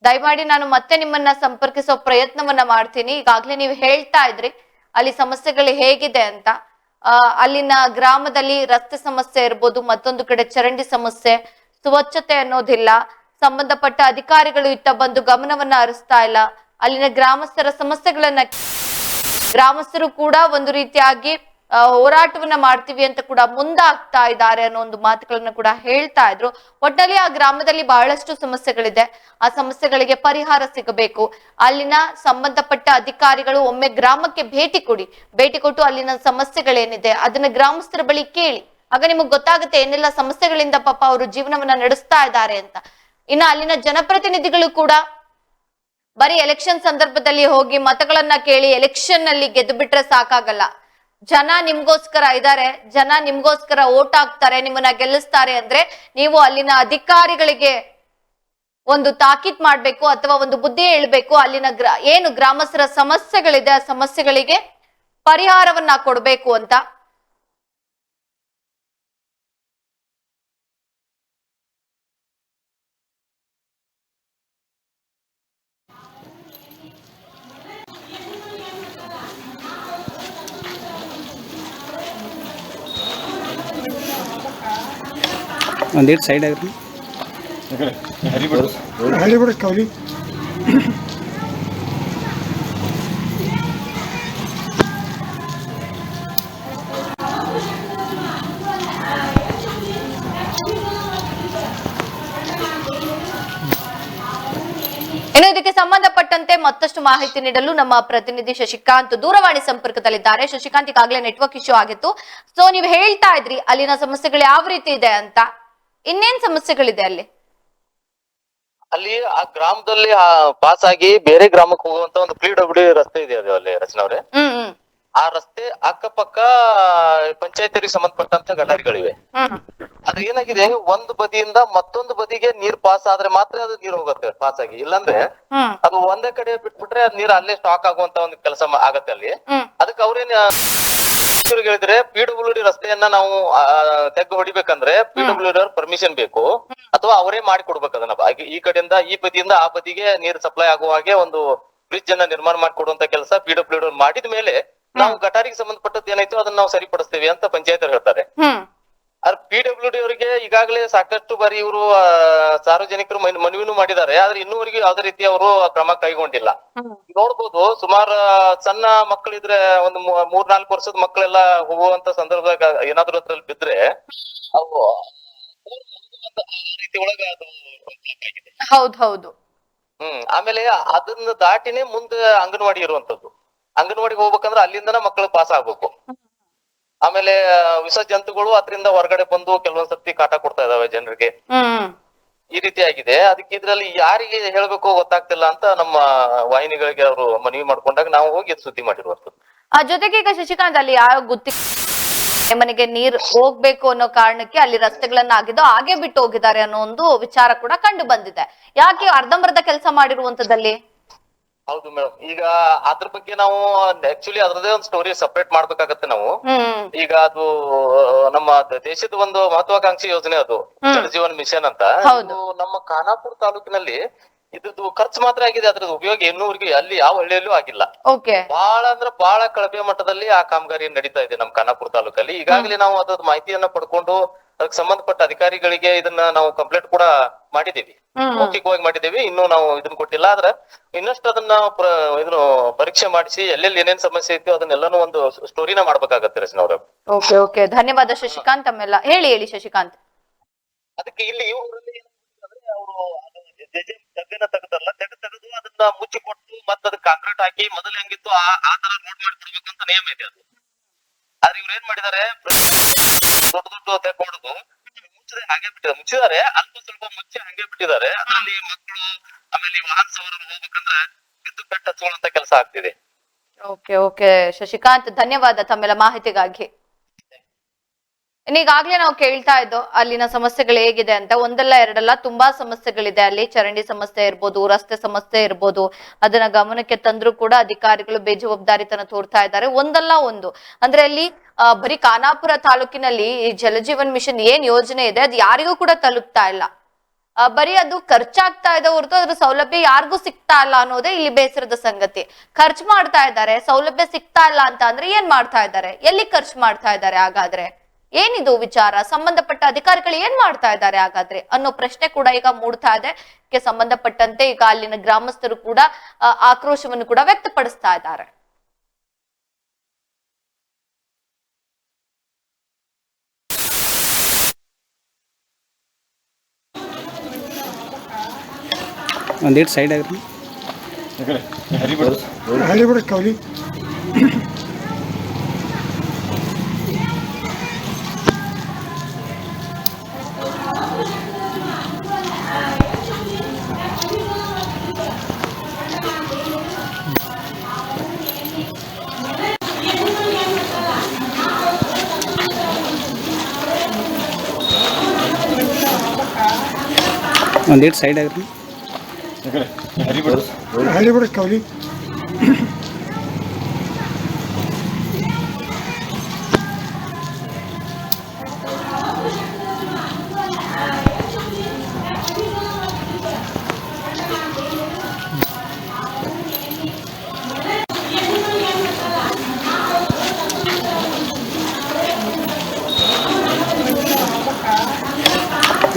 ದಯಮಾಡಿ ನಾನು ಮತ್ತೆ ನಿಮ್ಮನ್ನ ಸಂಪರ್ಕಿಸೋ ಪ್ರಯತ್ನವನ್ನ ಮಾಡ್ತೀನಿ. ಈಗಾಗಲೇ ನೀವು ಹೇಳ್ತಾ ಇದ್ರಿ, ಅಲ್ಲಿ ಸಮಸ್ಯೆಗಳು ಹೇಗಿದೆ ಅಂತ. ಅಲ್ಲಿನ ಗ್ರಾಮದಲ್ಲಿ ರಸ್ತೆ ಸಮಸ್ಯೆ ಇರ್ಬೋದು, ಮತ್ತೊಂದು ಕಡೆ ಚರಂಡಿ ಸಮಸ್ಯೆ, ಸ್ವಚ್ಛತೆ ಅನ್ನೋದಿಲ್ಲ. ಸಂಬಂಧಪಟ್ಟ ಅಧಿಕಾರಿಗಳು ಇತ್ತ ಬಂದು ಗಮನವನ್ನ ಹರಿಸ್ತಾ ಇಲ್ಲ. ಅಲ್ಲಿನ ಗ್ರಾಮಸ್ಥರ ಸಮಸ್ಯೆಗಳನ್ನ, ಗ್ರಾಮಸ್ಥರು ಕೂಡ ಒಂದು ರೀತಿಯಾಗಿ ಹೋರಾಟವನ್ನ ಮಾಡ್ತೀವಿ ಅಂತ ಕೂಡ ಮುಂದಾಗ್ತಾ ಇದ್ದಾರೆ ಅನ್ನೋ ಒಂದು ಮಾತುಗಳನ್ನ ಕೂಡ ಹೇಳ್ತಾ ಇದ್ರು. ಒಟ್ಟಲ್ಲಿ ಆ ಗ್ರಾಮದಲ್ಲಿ ಬಹಳಷ್ಟು ಸಮಸ್ಯೆಗಳಿದೆ. ಆ ಸಮಸ್ಯೆಗಳಿಗೆ ಪರಿಹಾರ ಸಿಗಬೇಕು. ಅಲ್ಲಿನ ಸಂಬಂಧಪಟ್ಟ ಅಧಿಕಾರಿಗಳು ಒಮ್ಮೆ ಗ್ರಾಮಕ್ಕೆ ಭೇಟಿ ಕೊಡಿ. ಭೇಟಿ ಕೊಟ್ಟು ಅಲ್ಲಿನ ಸಮಸ್ಯೆಗಳೇನಿದೆ ಅದನ್ನ ಗ್ರಾಮಸ್ಥರ ಬಳಿ ಕೇಳಿ. ಆಗ ನಿಮಗ್ ಗೊತ್ತಾಗುತ್ತೆ ಏನೆಲ್ಲ ಸಮಸ್ಯೆಗಳಿಂದ ಪಾಪ ಅವರು ಜೀವನವನ್ನ ನಡೆಸ್ತಾ ಇದ್ದಾರೆ ಅಂತ. ಇನ್ನು ಅಲ್ಲಿನ ಜನಪ್ರತಿನಿಧಿಗಳು ಕೂಡ ಬರೀ ಎಲೆಕ್ಷನ್ ಸಂದರ್ಭದಲ್ಲಿ ಹೋಗಿ ಮತಗಳನ್ನ ಕೇಳಿ ಎಲೆಕ್ಷನ್ನಲ್ಲಿ ಗೆದ್ದು ಬಿಟ್ರೆ ಸಾಕಾಗಲ್ಲ. ಜನ ನಿಮ್ಗೋಸ್ಕರ ಇದ್ದಾರೆ, ಜನ ನಿಮ್ಗೋಸ್ಕರ ಓಟ್ ಹಾಕ್ತಾರೆ ನಿಮ್ಮನ್ನ ಗೆಲ್ಲಿಸ್ತಾರೆ ಅಂದ್ರೆ ನೀವು ಅಲ್ಲಿನ ಅಧಿಕಾರಿಗಳಿಗೆ ಒಂದು ತಾಕೀತ್ ಮಾಡ್ಬೇಕು ಅಥವಾ ಒಂದು ಬುದ್ಧಿ ಹೇಳ್ಬೇಕು, ಅಲ್ಲಿನ ಗ್ರ, ಏನು ಗ್ರಾಮಸ್ಥರ ಸಮಸ್ಯೆಗಳಿದೆ ಆ ಸಮಸ್ಯೆಗಳಿಗೆ ಪರಿಹಾರವನ್ನ ಕೊಡ್ಬೇಕು ಅಂತ. ಒಂದಿಟ್ಟು ಸೈಡ್ ಆಗ್ರಿ. ಹರಿಬಿಡ ಕೌಲಿ. ಇನ್ನು ಇದಕ್ಕೆ ಸಂಬಂಧಪಟ್ಟಂತೆ ಮತ್ತಷ್ಟು ಮಾಹಿತಿ ನೀಡಲು ನಮ್ಮ ಪ್ರತಿನಿಧಿ ಶಶಿಕಾಂತ್ ದೂರವಾಣಿ ಸಂಪರ್ಕದಲ್ಲಿದ್ದಾರೆ. ಶಶಿಕಾಂತ್ ಈಗಾಗಲೇ ನೆಟ್ವರ್ಕ್ ಇಶ್ಯೂ ಆಗಿತ್ತು. ಸೊ ನೀವು ಹೇಳ್ತಾ ಇದ್ರಿ ಅಲ್ಲಿನ ಸಮಸ್ಯೆಗಳು ಯಾವ ರೀತಿ ಇದೆ ಅಂತ. ಇನ್ನೇನ್ ಸಮಸ್ಯೆಗಳಿದೆ ಅಲ್ಲಿ? ಅಲ್ಲಿ ಆ ಗ್ರಾಮದಲ್ಲಿ ಪಾಸ್ ಆಗಿ ಬೇರೆ ಗ್ರಾಮಕ್ಕೆ ಹೋಗುವಂತ ಒಂದು ಪಿ ಡಬ್ಲ್ಯೂ ರಸ್ತೆ ಇದೆ ಅದು ಅಲ್ಲಿ ರಚನಾ ಅವ್ರೆ ಆ ರಸ್ತೆ ಅಕ್ಕಪಕ್ಕ ಪಂಚಾಯತಿಗೆ ಸಂಬಂಧಪಟ್ಟಂತ ಗಟಾರಿಗಳಿವೆ ಅದು ಏನಾಗಿದೆ ಒಂದು ಬದಿಯಿಂದ ಮತ್ತೊಂದು ಬದಿಗೆ ನೀರ್ ಪಾಸ್ ಆದ್ರೆ ಮಾತ್ರ ಅದು ನೀರ್ ಹೋಗುತ್ತೆ ಪಾಸ್ ಆಗಿ. ಇಲ್ಲಾಂದ್ರೆ ಅದು ಒಂದೇ ಕಡೆ ಬಿಟ್ಬಿಟ್ರೆ ಅದ್ ನೀರ್ ಅಲ್ಲೇ ಸ್ಟಾಕ್ ಆಗುವಂತ ಒಂದು ಕೆಲಸ ಆಗತ್ತೆ ಅಲ್ಲಿ. ಅದಕ್ಕೆ ಅವ್ರೇನ್ ಇವ್ರಿಗೆ ಹೇಳಿದ್ರೆ ಪಿ ಡಬ್ಲ್ಯೂ ಡಿ ರಸ್ತೆಯನ್ನ ನಾವು ಆ, ತೆಗ್ಗು ಹೊಡಿಬೇಕಂದ್ರೆ ಪಿ ಡಬ್ಲ್ಯೂ ಡಿ ಪರ್ಮಿಷನ್ ಬೇಕು. ಅಥವಾ ಅವರೇ ಮಾಡಿ ಕೊಡ್ಬೇಕು ಅದನ್ನ. ಹಾಗೆ ಈ ಕಡೆಯಿಂದ ಈ ಬದಿಯಿಂದ ಆ ಬದಿಗೆ ನೀರ್ ಸಪ್ಲೈ ಆಗುವ ಹಾಗೆ ಒಂದು ಬ್ರಿಡ್ಜ್ ಅನ್ನ ನಿರ್ಮಾಣ ಮಾಡಿಕೊಡುವಂತ ಕೆಲಸ ಪಿ ಡಬ್ಲ್ಯೂ ಡಿ ಮಾಡಿದ ಮೇಲೆ ನಾವು ಗಟಾರಿಗೆ ಸಂಬಂಧಪಟ್ಟದ್ದು ಏನಾಯ್ತು ಅದನ್ನ ನಾವು ಸರಿಪಡಿಸ್ತೇವೆ ಅಂತ ಪಂಚಾಯತ್ ಹೇಳ್ತಾರೆ. ಆದ್ರೆ ಪಿ ಡಬ್ಲ್ಯೂ ಡಿ ಅವರಿಗೆ ಈಗಾಗಲೇ ಸಾಕಷ್ಟು ಬಾರಿ ಇವರು ಸಾರ್ವಜನಿಕರು ಮನ್- ಮನವಿನೂ ಮಾಡಿದ್ದಾರೆ. ಆದ್ರೆ ಇನ್ನೂವರೆಗೂ ಯಾವುದೇ ರೀತಿ ಅವರು ಕ್ರಮ ಕೈಗೊಂಡಿಲ್ಲ. ನೋಡ್ಬೋದು ಸುಮಾರು ಸಣ್ಣ ಮಕ್ಕಳಿದ್ರೆ ಒಂದು ಮೂ- ಮೂರ್ ನಾಲ್ಕು ವರ್ಷದ ಮಕ್ಕಳೆಲ್ಲ ಹೋಗುವಂತ ಸಂದರ್ಭದಾಗ ಏನಾದ್ರು ಅದ್ರಲ್ಲಿ ಬಿದ್ರೆ ಅವು ರೀತಿ ಒಳಗ ಅದು ಹೌದ್ ಹೌದು. ಹ್ಮ್. ಆಮೇಲೆ ಅದನ್ನ ದಾಟಿನೇ ಮುಂದೆ ಅಂಗನವಾಡಿ ಇರುವಂತದ್ದು ಅಂಗನವಾಡಿಗೆ ಹೋಗ್ಬೇಕಂದ್ರೆ ಅಲ್ಲಿಂದನ ಮಕ್ಕಳು ಪಾಸ್ ಆಗ್ಬೇಕು. ಆಮೇಲೆ ವಿಷ ಜಂತುಗಳು ಅದರಿಂದ ಹೊರಗಡೆ ಬಂದು ಕೆಲವೊಂದ್ ಸರ್ತಿ ಕಾಟ ಕೊಡ್ತಾ ಇದಾವೆ ಜನರಿಗೆ. ಈ ರೀತಿ ಆಗಿದೆ. ಅದಕ್ಕೆ ಇದ್ರಲ್ಲಿ ಯಾರಿಗೆ ಹೇಳ್ಬೇಕು ಗೊತ್ತಾಗ್ತಿಲ್ಲ ಅಂತ ನಮ್ಮ ವಾಹಿನಿಗಳಿಗೆ ಅವರು ಮನವಿ ಮಾಡ್ಕೊಂಡಾಗ ನಾವು ಹೋಗಿ ಸುದ್ದಿ ಮಾಡಿರುವಂತದ್ದು ಆ ಜೊತೆಗೆ ಈಗ ಶಶಿಕಾಂತ್ ಅಲ್ಲಿ ಯಾವ ಗುತ್ತಿ ಮನೆಗೆ ನೀರ್ ಹೋಗ್ಬೇಕು ಅನ್ನೋ ಕಾರಣಕ್ಕೆ ಅಲ್ಲಿ ರಸ್ತೆಗಳನ್ನ ಆಗಿದ್ದು ಹಾಗೆ ಬಿಟ್ಟು ಹೋಗಿದ್ದಾರೆ ಅನ್ನೋ ಒಂದು ವಿಚಾರ ಕೂಡ ಕಂಡು ಬಂದಿದೆ. ಯಾಕೆ ಅರ್ಧಂಬರ್ಧ ಕೆಲಸ ಮಾಡಿರುವಂತದಲ್ಲಿ ಹೌದು ಮೇಡಮ್ ಈಗ ಅದ್ರ ಬಗ್ಗೆ ನಾವು ಆಕ್ಚುಲಿ ಅದ್ರದೇ ಒಂದು ಸ್ಟೋರಿ ಸಪರೇಟ್ ಮಾಡ್ಬೇಕಾಗತ್ತೆ ನಾವು. ಹ್ಮ್. ಈಗ ಅದು ನಮ್ಮ ದೇಶದ ಒಂದು ಮಹತ್ವಾಕಾಂಕ್ಷಿ ಯೋಜನೆ ಅದು ಜಲ ಜೀವನ್ ಮಿಷನ್ ಅಂತ. ಹೌದು. ಇದು ನಮ್ಮ ಖಾನಾಪುರ ತಾಲೂಕಿನಲ್ಲಿ ಇದ್ರದ್ದು ಖರ್ಚು ಮಾತ್ರ ಆಗಿದೆ ಅದ್ರದ್ದು ಉಪಯೋಗ ಇನ್ನೂವರೆಗೆ ಅಲ್ಲಿ ಯಾವ ಹಳ್ಳಿಯಲ್ಲೂ ಆಗಿಲ್ಲ. ಓಕೆ. ಬಹಳ ಅಂದ್ರೆ ಬಹಳ ಕಳಪೆ ಮಟ್ಟದಲ್ಲಿ ಆ ಕಾಮಗಾರಿ ನಡೀತಾ ಇದೆ ನಮ್ಮ ಖಾನಾಪುರ ತಾಲೂಕಲ್ಲಿ. ಈಗಾಗಲೇ ನಾವು ಅದ್ರ ಮಾಹಿತಿಯನ್ನ ಪಡ್ಕೊಂಡು ಅದಕ್ಕೆ ಸಂಬಂಧಪಟ್ಟ ಅಧಿಕಾರಿಗಳಿಗೆ ಇದನ್ನ ನಾವು ಕಂಪ್ಲೇಂಟ್ ಕೂಡ ಮಾಡಿದೀವಿ. ಮೌಖಿಕವಾಗಿ ಮಾಡಿದೀವಿ ಇನ್ನೂ ನಾವು ಇದನ್ನ ಕೊಟ್ಟಿಲ್ಲ. ಆದ್ರೆ ಇನ್ನಷ್ಟು ಅದನ್ನ ಇದನ್ನು ಪರೀಕ್ಷೆ ಮಾಡಿಸಿ ಎಲ್ಲೆಲ್ಲಿ ಏನೇನ್ ಸಮಸ್ಯೆ ಇತ್ತು ಅದನ್ನೆಲ್ಲಾನು ಒಂದು ಸ್ಟೋರಿನ ಮಾಡ್ಬೇಕಾಗತ್ತೆ ರಚನಾ ಅವ್ರ. Okay okay. ಧನ್ಯವಾದ ಶಶಿಕಾಂತ್ ತಮ್ಮೆಲ್ಲ. ಹೇಳಿ ಹೇಳಿ ಶಶಿಕಾಂತ್. ಅದಕ್ಕೆ ಇಲ್ಲಿ ಊರಲ್ಲಿ ಅವರು ಜಗ್ಗನ ತೆಗೆದಲ್ಲ ತೆಗೆದು ತೆಗೆದು ಅದನ್ನ ಮುಚ್ಚಿ ಕೊಟ್ಟು ಮತ್ತೆ ಅದಕ್ಕೆ ಕಾಂಕ್ರೀಟ್ ಹಾಕಿ ಮೊದಲು ಹೆಂಗಿತ್ತು ಆ ಆ ತರ ರೋಡ್ ಮಾಡ್ಕೊಡ್ಬೇಕಂತ ನಿಯಮ ಇದೆ ಅದು. ಆದ್ರೆ ಇವ್ರು ಏನ್ ಮಾಡಿದಾರೆ? ದೊಡ್ಡ ದೊಡ್ಡ ತೆಗೊಂಡು ಮುಚ್ಚದೆ ಹಾಗೆ ಬಿಟ್ಟಿದ್ದಾರೆ ಮುಚ್ಚಿದ್ದಾರೆ ಅಲ್ಪ ಸ್ವಲ್ಪ ಮುಚ್ಚಿ ಹಾಗೆ ಬಿಟ್ಟಿದ್ದಾರೆ. ಅದರಲ್ಲಿ ಮಕ್ಕಳು ಆಮೇಲೆ ಈ ವಾಹನ ಸವಾರರು ಹೋಗ್ಬೇಕಂದ್ರೆ ಬಿದ್ದು ಬೆಟ್ಟ ಹಚ್ಕೊಳ್ಳುವಂತ ಕೆಲಸ ಆಗ್ತಿದೆ. Okay okay. ಶಶಿಕಾಂತ್ ಧನ್ಯವಾದ ತಮ್ಮೆಲ್ಲ ಮಾಹಿತಿಗಾಗಿ. ಇನ್ನೀಗಾಗ್ಲೇ ನಾವು ಕೇಳ್ತಾ ಇದ್ದೋ ಅಲ್ಲಿನ ಸಮಸ್ಯೆಗಳು ಹೇಗಿದೆ ಅಂತ, ಒಂದಲ್ಲ ಎರಡಲ್ಲ ತುಂಬಾ ಸಮಸ್ಯೆಗಳಿದೆ. ಅಲ್ಲಿ ಚರಂಡಿ ಸಮಸ್ಯೆ ಇರ್ಬೋದು, ರಸ್ತೆ ಸಮಸ್ಯೆ ಇರ್ಬೋದು. ಅದನ್ನ ಗಮನಕ್ಕೆ ತಂದ್ರು ಕೂಡ ಅಧಿಕಾರಿಗಳು ಬೇಜವಾಬ್ದಾರಿತನ ತೋರ್ತಾ ಇದ್ದಾರೆ. ಒಂದಲ್ಲ ಒಂದು. ಅಂದ್ರೆ ಅಲ್ಲಿ ಬರೀ ಖಾನಾಪುರ ತಾಲೂಕಿನಲ್ಲಿ ಈ ಜಲಜೀವನ್ ಮಿಷನ್ ಏನ್ ಯೋಜನೆ ಇದೆ, ಅದು ಯಾರಿಗೂ ಕೂಡ ತಲುಪ್ತಾ ಇಲ್ಲ. ಬರೀ ಅದು ಖರ್ಚಾಗ್ತಾ ಇದೆ ಹೊರತು ಅದ್ರ ಸೌಲಭ್ಯ ಯಾರಿಗೂ ಸಿಗ್ತಾ ಇಲ್ಲ ಅನ್ನೋದೇ ಇಲ್ಲಿ ಬೇಸರದ ಸಂಗತಿ. ಖರ್ಚು ಮಾಡ್ತಾ ಇದ್ದಾರೆ, ಸೌಲಭ್ಯ ಸಿಗ್ತಾ ಇಲ್ಲ ಅಂತ ಅಂದ್ರೆ ಏನ್ ಮಾಡ್ತಾ ಇದ್ದಾರೆ? ಎಲ್ಲಿ ಖರ್ಚು ಮಾಡ್ತಾ ಇದ್ದಾರೆ ಹಾಗಾದ್ರೆ? ಏನಿದು ವಿಚಾರ? ಸಂಬಂಧಪಟ್ಟ ಅಧಿಕಾರಿಗಳು ಏನ್ ಮಾಡ್ತಾ ಇದ್ದಾರೆ ಹಾಗಾದ್ರೆ? ಅನ್ನೋ ಪ್ರಶ್ನೆ ಕೂಡ ಈಗ ಮೂಡ್ತಾ ಇದೆ. ಇದಕ್ಕೆ ಸಂಬಂಧಪಟ್ಟಂತೆ ಈಗ ಅಲ್ಲಿನ ಗ್ರಾಮಸ್ಥರು ಕೂಡ ಆಕ್ರೋಶವನ್ನು ಕೂಡ ವ್ಯಕ್ತಪಡಿಸ್ತಾ ಇದ್ದಾರೆ. ಒಂದೇಟ್ ಸೈಡ್ ಆಗ್ರಿ ಬಿಡು ಕವಲಿ ಒಂದಿಟ್ಟು ಸೈಡ್ ಆಗ್ರಿ ಹಳ್ಳಿಬಿಡ ಕವಲಿ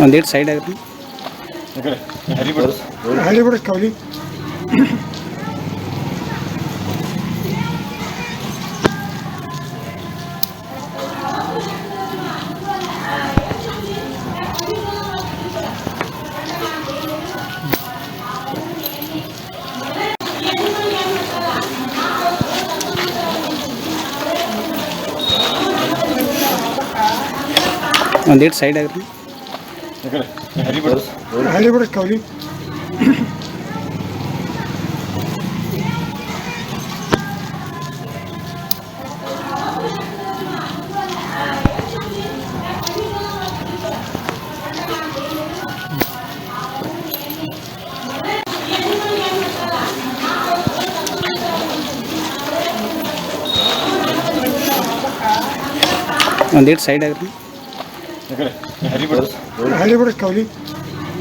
ಒಂದಿಟ್ಟು ಸೈಡ್ ಆಗ್ರಿ ಹಳ್ಳಿಬಿಡ ಕವಲಿ ಒಂದಿಟ್ಟು ಸೈಡ್ ಆಗ್ರಿ ಹಳ್ಳಿಬಿಡ ಕವಲಿ ಒಂದಿಟ್ಟು ಸೈಡ್ ಆಗ್ರಿ ಹಳ್ಳಿಬಿಡ ಕವಲಿ ಒಂದು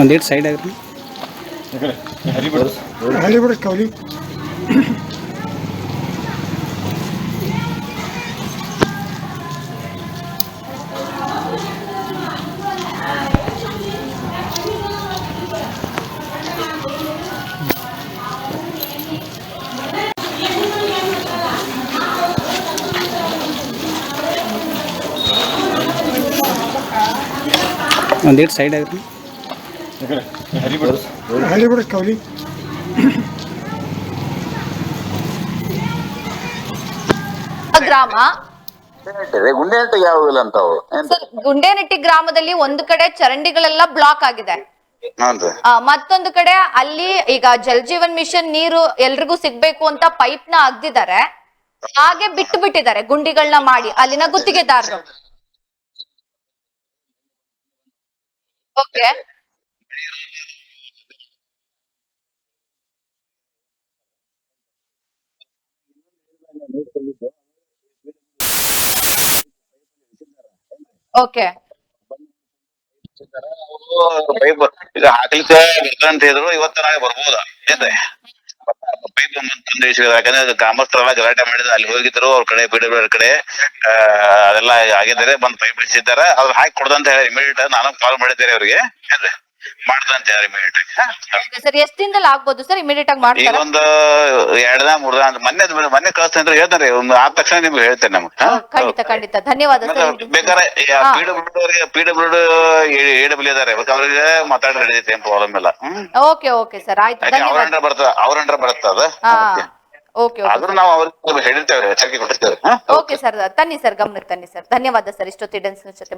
ಒಂದು ಏಟ್ ಸೈಡ್ ಆಗ್ರಿ. ಹಳ್ಳಿ ಬಿಡ ಕವಲಿ ಒಂದು ಏಟ್ ಸೈಡ್ ಆಗ್ರಿ. ಹಳ್ಳಿ ಕೌಲಿ ಗ್ರಾಮ? ಗುಂಡೇನಟ್ಟಿ ಗ್ರಾಮದಲ್ಲಿ ಒಂದು ಕಡೆ ಚರಂಡಿಗಳೆಲ್ಲ ಬ್ಲಾಕ್ ಆಗಿದೆ. ಮತ್ತೊಂದು ಕಡೆ ಅಲ್ಲಿ ಈಗ ಜಲ್ ಜೀವನ್ ಮಿಷನ್ ನೀರು ಎಲ್ರಿಗೂ ಸಿಗ್ಬೇಕು ಅಂತ ಪೈಪ್ನ ಅಗ್ದಿದ್ದಾರೆ ಹಾಗೆ ಬಿಟ್ಟು ಬಿಟ್ಟಿದ್ದಾರೆ ಗುಂಡಿಗಳನ್ನ ಮಾಡಿ ಅಲ್ಲಿನ ಗುತ್ತಿಗೆದಾರರು. Okay okay. ಪೈಪ್ ಈಗ ಬರ್ಬೋದ? ಏನ್ರಿ? ಪೈಪ್ ತಂದು ಇಳಿಸಿದ್ರು ಯಾಕಂದ್ರೆ ಗ್ರಾಮಸ್ಥರೆಲ್ಲ ಗಲಾಟೆ ಮಾಡಿದ್ರು ಅಲ್ಲಿ ಹೋಗಿದ್ರು, ಅವ್ರ ಕಡೆ ಬಿಡಬೇಡ ಕಡೆ ಅದೆಲ್ಲ ಆಗಿದ್ದಾರೆ. ಬಂದ್ ಪೈಪ್ ಇಳಿಸಿದ್ದಾರೆ ಅದ್ರ ಹಾಕಿ ಕೊಡ್ದಂತ ಹೇಳಿ ಇಮಿಡಿಯೇಟ್ ನಾನು ಕಾಲ್ ಮಾಡಿದ್ದೇನೆ ಅವ್ರಿಗೆ. ಏನ್ರಿ? ಮಾಡ್ದಂತ ಹೇಳಿ ಇಮಿಡಿಯೇಟ್ ಸರ್ ಎಷ್ಟ್ ದಿನದಲ್ಲಿ ಆಗ್ಬೋದು ಸರ್ ಇಮಿಡಿಯೇಟ್ ಆಗಿ ಈಗ ಮಾಡ್ತಾರೆ? ಒಂದು ಎರಡ್ ದಿನ ಮೂರ್ ದಿನ ಮೊನ್ನೆ ಮೊನ್ನೆ ಕಳಿಸ್ತೇನೆ ಅಂತ ಹೇಳ್ತಾರೆ ಒಂದು ಆದ ತಕ್ಷಣ ನಿಮ್ಗೆ ಹೇಳ್ತೇನೆ ನಮ್ಗೆ ಹಾ? ಖಂಡಿತ ಖಂಡಿತ. ಧನ್ಯವಾದ ಸರ್. ಬೇಕಾದ್ರೆ ಹಾ. ಪಿ ಡಬ್ಲ್ಯೂ ಅವರಿಗೆ ಪಿ ಡಬ್ಲ್ಯೂ ಎ ಡಬ್ಲ್ಯೂ ಇದಾರೆ ಬೇಕಾದ್ರೆ ಏನ್ ಪ್ರಾಬ್ಲಮ್ ಇಲ್ಲ ಹ್ಮ್. ಓಕೆ ಓಕೆ ಸರ್ ಆಯ್ತು. ಯಾಕೆ ಅವ್ರ ಧನ್ಯವಾದ. ಅಂಡರ್ ಬರ್ತದ ಅವ್ರ ಅಂಡರ್ ಬರ್ತದ ಹಾ. ಓಕೆ ಆದ್ರೂ ನಾವು ಅವ್ರಿಗೆ ಹೇಳಿರ್ತೇವೆ ಎಚ್ಚರಿಕೆ ಕೊಟ್ಟಿರ್ತೇವೆ. ಹಾ? ಓಕೆ ಸರ್ ತನ್ನಿ ಸರ್ ಗಮನಕ್ಕೆ ತನ್ನಿ ಸರ್. ಧನ್ಯವಾದ ಸರ್ ಇಷ್ಟೊತ್ತಿಡನ್ಸ್ ಜೊತೆ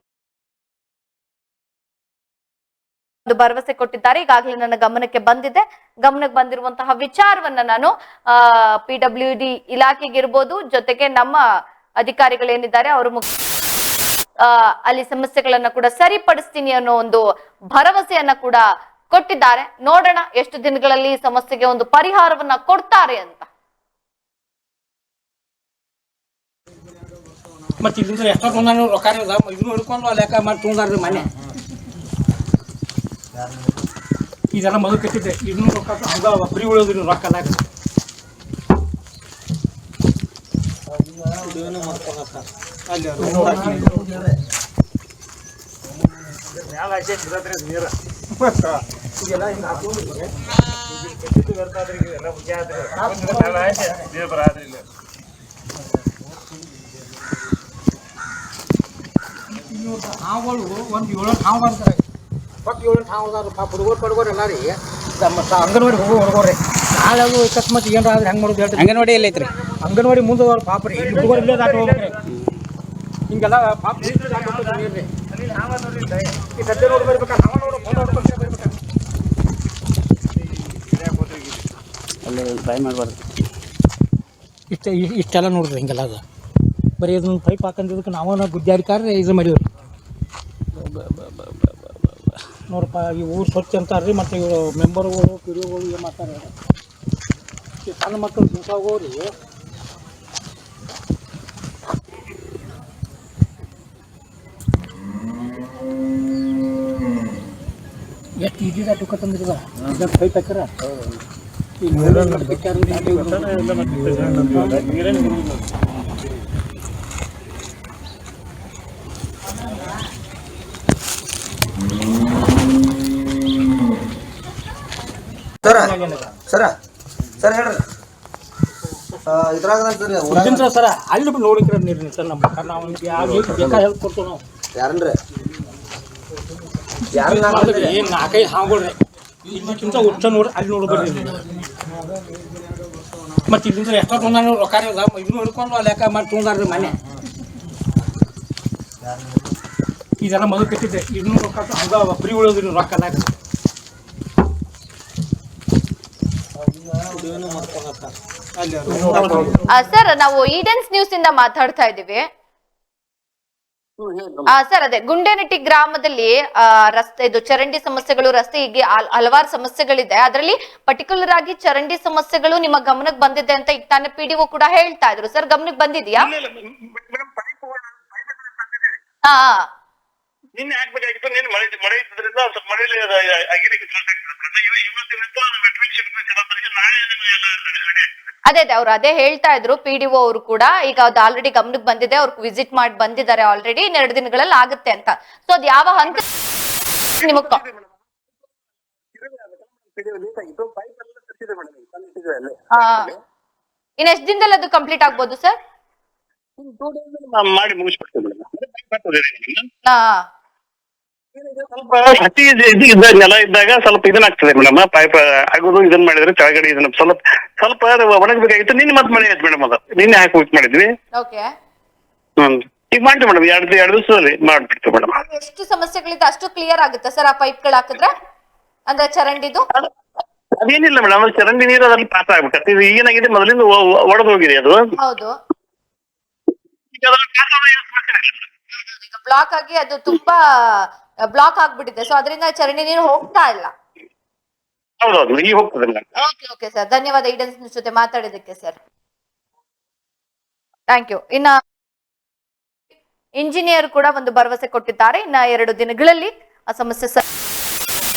ಒಂದು ಭರವಸೆ ಕೊಟ್ಟಿದ್ದಾರೆ. ಈಗಾಗಲೇ ನನ್ನ ಗಮನಕ್ಕೆ ಬಂದಿದೆ. ಗಮನಕ್ಕೆ ಬಂದಿರುವಂತಹ ವಿಚಾರವನ್ನ ನಾನು ಪಿ ಡಬ್ಲ್ಯೂ ಡಿ ಇಲಾಖೆಗಿರ್ಬೋದು ಜೊತೆಗೆ ನಮ್ಮ ಅಧಿಕಾರಿಗಳೇನಿದ್ದಾರೆ ಅವರು ಮುಖ್ಯ ಆ, ಅಲ್ಲಿ ಸಮಸ್ಯೆಗಳನ್ನ ಕೂಡ ಸರಿಪಡಿಸ್ತೀನಿ ಅನ್ನೋ ಒಂದು ಭರವಸೆಯನ್ನ ಕೂಡ ಕೊಟ್ಟಿದ್ದಾರೆ. ನೋಡೋಣ ಎಷ್ಟು ದಿನಗಳಲ್ಲಿ ಈ ಸಮಸ್ಯೆಗೆ ಒಂದು ಪರಿಹಾರವನ್ನ ಕೊಡ್ತಾರೆ ಅಂತ. ಮತ್ತೆ ಎಷ್ಟೊಂದು ಮನೆ. ಇದೆಲ್ಲ ಮೊದಲು ಕಟ್ಟಿದ್ದೆ. ಇನ್ನೂ ರೊಕ್ಕ ಹಂಗ ಫ್ರೀ ಉಳಿದ್ರಿ ರೊಕ್ಕ ಅಲ್ಲ. ಹಾವುಗಳು ಒಂದು ಏಳು ಹಾವು ಮಾಡ್ತಾರೆ ಒಟ್ಟು ಏಳು ಹುಡುಗರು ರೀ ನಮ್ಮ ಅಂಗನವಾಡಿ ಹೋಗೋ ನಾಳೆ ಅದು ಅಕಸ್ಮಾತ್ ಏನಾರ ಆದ್ರೆ ಹೆಂಗೆ ಮಾಡೋದು ಹೇಳ್ರಿ. ಅಂಗನವಾಡಿ ಎಲ್ಲ ಐತ್ರಿ? ಅಂಗನವಾಡಿ ಮುಂದೆ ಪಾಪ ರೀ. ಇಲ್ಲಿ ಹುಡುಗರು ಇಲ್ಲೇ ದಾಟ ಹೋಗ್ಬೇಕ್ರಿ. ಹಿಂಗೆಲ್ಲ ಪಾಪ. ಈ ಸದ್ಯ ನೋಡಿ ಬರ್ಬೇಕಾ ಹಾವ ನೋಡು ಮುಂದೆ ನೋಡ್ಕೊಂತ ಬರ್ಬೇಕಾ ಅಲ್ಲಿ ಟ್ರೈ ಮಾಡಬಾರ್ದು. ಇಷ್ಟ ಇ- ಇಷ್ಟೆಲ್ಲ ನೋಡ್ರಿ ಹಿಂಗೆಲ್ಲ ಅದು. ಬರೀ ಇದನ್ನ ಪೈಪ್ ಹಾಕಂದಿದ್ದಕ್ಕೆ ನಾವನ್ನ ಗುದ್ದಾಡಿಕಾರ ಇದು ಮಾಡಿವ್ರಿ. ನೋಡಪ್ಪ ಈ ಊರು ಸ್ವಚ್ಛ ಅಂತಾರೆ ರೀ ಮತ್ತು ಇವರು ಮೆಂಬರ್ಗಳು ಪಿಡಿಯೋಗಳು ಏನು ಮಾಡ್ತಾರೆ? ಈ ಸಣ್ಣ ಮಕ್ಕಳು ದಿವಸಗೋರಿ ಎಷ್ಟು ಈಜಿ ದಾಟಿ ತಂದಿರದ ಇದಕ್ಕೆ ಕೈ ಹಾಕ್ಯಾರ ಈ ಬಿಟ್ಟಾರ ಬಿಟ್ಟಾರ್ರಿ, ಸರ ಸರ ಸರ್ ಹೇಳ್ರಿ. ಇದ್ರಾಗ ಸರ್ ಇದನ್ನ ಸರ್ ಸರ ಅಲ್ಲಿ ನೋಡಿಕ್ರ ನೀರು ಸರ್ ನಮ್ಮ ನಾವು ಯಾವ ಬೇಕಾ ಹೆಲ್ಪ್ ಕೊಡ್ತೀವಿ ನಾವು. ಯಾರನ್ರಿ? ಯಾರ ಏನು ನಾಲ್ಕೈದು ಹಾಂಗೊಳ್ರಿ. ಇಲ್ಲಿಕ್ಕಿಂತ ಉಚ್ಚ ನೋಡಿ ಅಲ್ಲಿ ನೋಡ್ಬೇಡ್ರಿ ನೀವು. ಮತ್ತೆ ಇಲ್ಲಿಂದ ಎಷ್ಟೊಂದು ನಾನು ರೊಕ್ಕ ಇದನ್ನು ಹಿಡ್ಕೊಂಡು ಅಲ್ಲಿ ಮಾಡಿ ಮನೆ. ಇದೆಲ್ಲ ಮದುವೆ ಕಟ್ಟಿದ್ದೆ ಇನ್ನೂ ರೊಕ್ಕ ಹಂಗ ಫ್ರೀ ಉಳಿದ್ರಿ ರೊಕ್ಕ ಸರ್ ನಾವು ಈಡನ್ಸ್ ನ್ಯೂಸ್ ಇಂದ ಮಾತಾಡ್ತಾ ಇದ್ದೀವಿ. ಆ ಸರ್ ಅದೇ ಗುಂಡೇನಟ್ಟಿ ಗ್ರಾಮದಲ್ಲಿ ಆ ರಸ್ತೆ ಇದು ಚರಂಡಿ ಸಮಸ್ಯೆಗಳು ರಸ್ತೆ ಹೀಗೆ ಹಲವಾರು ಸಮಸ್ಯೆಗಳಿದೆ. ಅದರಲ್ಲಿ ಪರ್ಟಿಕ್ಯುಲರ್ ಆಗಿ ಚರಂಡಿ ಸಮಸ್ಯೆಗಳು ನಿಮ್ಮ ಗಮನಕ್ಕೆ ಬಂದಿದೆ ಅಂತ ಈಗ ತಾನೇ ಪಿಡಿಒ ಕೂಡ ಹೇಳ್ತಾ ಇದ್ರು. ಸರ್ ಗಮನಕ್ಕೆ ಬಂದಿದ್ಯಾ? ಹಾ ನಿನ್ನೆ ಹಾಕ್ಬೇಕಾಗಿತ್ತು. ನಿನ್ನೆ ಮಳೆ ಮಳೆ ಇದ್ರಿಂದ ಸ್ವಲ್ಪ ಮಳೆಯಲ್ಲಿ ಅದು ಅದೇ ಅದೇ ಅವ್ರು ಅದೇ ಹೇಳ್ತಾ ಇದ್ರು ಪಿ ಡಿ ಅವರು ಕೂಡ ಈಗ ಅದು ಆಲ್ರೆಡಿ ಗಮನಕ್ಕೆ ಬಂದಿದೆ ಅವ್ರು ವಿಸಿಟ್ ಮಾಡಿ ಬಂದಿದ್ದಾರೆ ಆಲ್ರೆಡಿ ಎರಡು ದಿನಗಳಲ್ಲಿ ಆಗುತ್ತೆ ಅಂತ. ಸೊ ಅದ್ ಯಾವ ಹಂತ ನಿಮಗ್ ಇನ್ ಎಷ್ಟ್ ದಿನದಲ್ಲಿ ಅದು ಕಂಪ್ಲೀಟ್ ಆಗ್ಬೋದು ಸರ್ ಮಾಡಿ ಮುಗಿಸ್ಬಿಡ್ತೀವಿ ಹಾ. ಸ್ವಲ್ಪ ಹಸಿ ಇದು ಇದು ಇದ್ದ ನೆಲ ಇದ್ದಾಗ ಸ್ವಲ್ಪ ಇದನ್ನಾಗ್ತದೆ ಮೇಡಮ್. ಪೈಪ್ ಆಗೋದು ಇದನ್ನ ಮಾಡಿದ್ರೆ ಕೆಳಗಡೆ ಇದನ್ನ ಸ್ವಲ್ಪ ಸ್ವಲ್ಪ ಅದು ಒಣಗಬೇಕಾಗಿತ್ತು. ನಿನ್ನೆ ಮತ್ತೆ ಮಳೆ ಆಯ್ತು ಮೇಡಮ್ ಅದು. ನಿನ್ನೆ ಹಾಕಿ ಹೋಗಿ ಮಾಡಿದ್ವಿ. ಓಕೆ. ಹ್ಮ್. ಈಗ ಮಾಡ್ತೀವಿ ಮೇಡಮ್. ಎರಡು ಎರಡು ದಿವಸದಲ್ಲಿ ಮಾಡ್ಬಿಡ್ತೀವಿ ಮೇಡಮ್. ಎಷ್ಟು ಸಮಸ್ಯೆಗಳಿದೆ ಅಷ್ಟು ಕ್ಲಿಯರ್ ಆಗುತ್ತೆ ಸರ್ ಆ ಪೈಪ್ಗಳು ಹಾಕಿದ್ರೆ? ಅಂದ್ರೆ ಚರಂಡಿದು? ಅದೇನಿಲ್ಲ ಮೇಡಮ್. ಚರಂಡಿ ನೀರು ಅದ್ರಲ್ಲಿ ಪಾಸ್ ಆಗ್ಬಿಟ್ಟೆ ಇದು ಏನಾಗಿದೆ ಮೊದಲಿಂದ ಒಡೆದು ಹೋಗಿದೆ ಅದು. ಹೌದು. ಈಗ ಅದ್ರಲ್ಲಿ pass ಆದ್ರೆ ಏನು ಸಮಸ್ಯೆ ಇಲ್ಲ. ಈಗ ಬ್ಲಾಕ್ ಆಗಿ ಅದು ತುಂಬಾ ಬ್ಲಾಕ್ ಆಗ್ಬಿಟ್ಟಿದೆ. ಸೊ ಅದರಿಂದ ಚರಂಡಿ ನೀರು ಹೋಗ್ತಾ ಇಲ್ಲ. ಹೌದೌದು ಹೋಗ್ತದೆ ಓಕೆ ಓಕೆ ಸರ್ ಧನ್ಯವಾದ ಈಡನ್ಸ್ ನ್ಯೂಸ್ ಜೊತೆ ಮಾತಾಡಿದಕ್ಕೆ ಸರ್ ಥ್ಯಾಂಕ್ ಯು ಇನ್ನ ಇಂಜಿನಿಯರ್ ಕೂಡ ಒಂದು ಭರವಸೆ ಕೊಟ್ಟಿದ್ದಾರೆ. ಇನ್ನ ಎರಡು ದಿನಗಳಲ್ಲಿ ಆ ಸಮಸ್ಯೆ ಸ-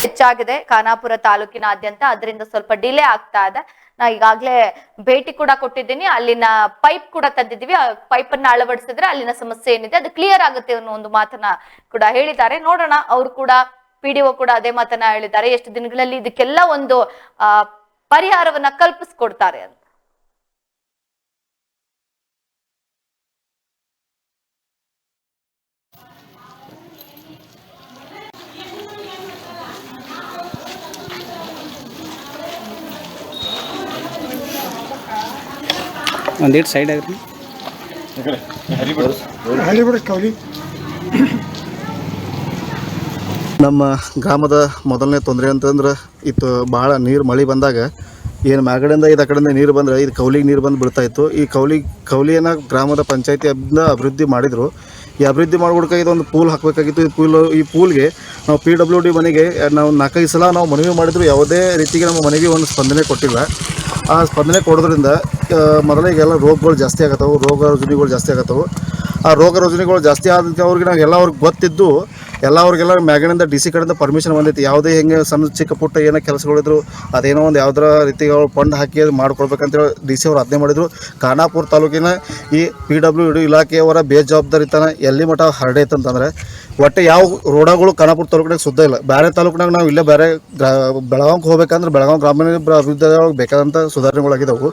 ಹೆಚ್ಚಾಗಿದೆ. ಖಾನಾಪುರ ತಾಲೂಕಿನಾದ್ಯಂತ ಅದರಿಂದ ಸ್ವಲ್ಪ ಡಿಲೇ ಆಗ್ತಾ ಇದೆ. ನಾ ಈಗಾಗ್ಲೇ ಭೇಟಿ ಕೂಡ ಕೊಟ್ಟಿದ್ದೀನಿ. ಅಲ್ಲಿನ ಪೈಪ್ ಕೂಡ ತಂದಿದ್ದೀವಿ. ಆ ಪೈಪ್ ಅನ್ನ ಅಳವಡಿಸಿದ್ರೆ ಅಲ್ಲಿನ ಸಮಸ್ಯೆ ಏನಿದೆ, ಅದು ಕ್ಲಿಯರ್ ಆಗುತ್ತೆ ಅನ್ನೋ ಒಂದು ಮಾತನ್ನ ಕೂಡ ಹೇಳಿದ್ದಾರೆ. ನೋಡೋಣ, ಅವ್ರು ಕೂಡ ಪಿಡಿಒ ಕೂಡ ಅದೇ ಮಾತನ್ನ ಹೇಳಿದ್ದಾರೆ. ಎಷ್ಟು ದಿನಗಳಲ್ಲಿ ಇದಕ್ಕೆಲ್ಲ ಒಂದು ಪರಿಹಾರವನ್ನ ಕಲ್ಪಿಸ್ಕೊಡ್ತಾರೆ ಅಂತ. ಒಂದು ಏಟ್ ಸೈಡ್ ಆಗ್ರಿ. ಹರಿಬಿಡ ಕೌಲಿ ನಮ್ಮ ಗ್ರಾಮದ ಮೊದಲನೇ ತೊಂದರೆ ಅಂತಂದ್ರೆ ಇತ್ತು ಭಾಳ ನೀರು ಮಳೆ ಬಂದಾಗ ಏನು ಮ್ಯಾಗಡೆಯಿಂದ ಇದು ಆ ಕಡೆಯಿಂದ ನೀರು ಬಂದರೆ ಇದು ಕೌಲಿಗೆ ನೀರು ಬಂದು ಬಿಡ್ತಾಯಿತ್ತು ಇತ್ತು. ಈ ಕೌಲಿ ಕೌಲಿಯನ್ನು ಗ್ರಾಮದ ಪಂಚಾಯತಿ ಅಭಿವೃದ್ಧಿ ಮಾಡಿದರು. ಈ ಅಭಿವೃದ್ಧಿ ಮಾಡ್ಕೊಡ್ಕ ಇದೊಂದು ಪೂಲ್ ಹಾಕಬೇಕಾಗಿತ್ತು. ಈ ಪೂಲ್ ಈ ಪೂಲ್ಗೆ ನಾವು ಪಿ ಡಬ್ಲ್ಯೂ ಡಿ ಮನೆಗೆ ನಾವು ನಾಲ್ಕೈದು ಸಲ ನಾವು ಮನವಿ ಮಾಡಿದ್ರು. ಯಾವುದೇ ರೀತಿಗೆ ನಮ್ಮ ಮನೆಗೆ ಒಂದು ಸ್ಪಂದನೆ ಕೊಟ್ಟಿಲ್ಲ. ಆ ಸ್ಪಂದನೆ ಕೊಡೋದ್ರಿಂದ ಮೊದಲ ಮೊದಲಿಗೆಲ್ಲ ರೋಗಗಳು ಜಾಸ್ತಿ ಆಗತ್ತವು, ರೋಗ ರುಜಿನಿಗಳು ಜಾಸ್ತಿ ಆಗತ್ತವು. ಆ ರೋಗ ರುಜಿನಿಗಳು ಜಾಸ್ತಿ ಆದಕ್ಕೆ ಅವ್ರಿಗೆ ನಾವು ಎಲ್ಲ ಅವ್ರಿಗೆ ಗೊತ್ತಿದ್ದು ಎಲ್ಲ ಅವ್ರಿಗೆಲ್ಲ ಮ್ಯಾಗಿನಿಂದ ಡಿ ಸಿ ಕಡೆಯಿಂದ ಪರ್ಮಿಷನ್ ಬಂದೈತಿ. ಯಾವುದೇ ಹೆಂಗೆ ಸಣ್ಣ ಚಿಕ್ಕ ಪುಟ್ಟ ಏನೋ ಕೆಲಸಗಳಿದ್ರು ಅದೇನೋ ಒಂದು ಯಾವುದರ ರೀತಿ ಅವ್ರು ಫಂಡ್ ಹಾಕಿ ಅದು ಮಾಡ್ಕೊಡ್ಬೇಕಂತೇಳಿ ಡಿ ಸಿ ಅವ್ರು ಅದನ್ನೇ ಮಾಡಿದ್ರು. ಖಾನಾಪುರ ತಾಲೂಕಿನ ಈ ಪಿ ಡಬ್ಲ್ಯೂ ಡಿ ಇಲಾಖೆಯವರ ಬೇಜವಾಬ್ದಾರಿತನ ಎಲ್ಲಿ ಮಠ ಹರಡೈತಂತಂದ್ರೆ ಒಟ್ಟು ಯಾವ ರೋಡಗಳು ಖಾನಾಪುರ ತಾಲೂಕಿನಾಗ ಸುದ್ದ ಇಲ್ಲ. ಬೇರೆ ತಾಲೂಕಿನಾಗ ನಾವು ಇಲ್ಲೇ ಬೇರೆ ಬೆಳಗಾವಿಗೆ ಹೋಗ್ಬೇಕಂದ್ರೆ ಬೆಳಗಾವಿ ಗ್ರಾಮೀಣ ಅಭಿವೃದ್ಧಿ ಬೇಕಾದಂಥ ಸುಧಾರಣೆಗಳಾಗಿದ್ದವು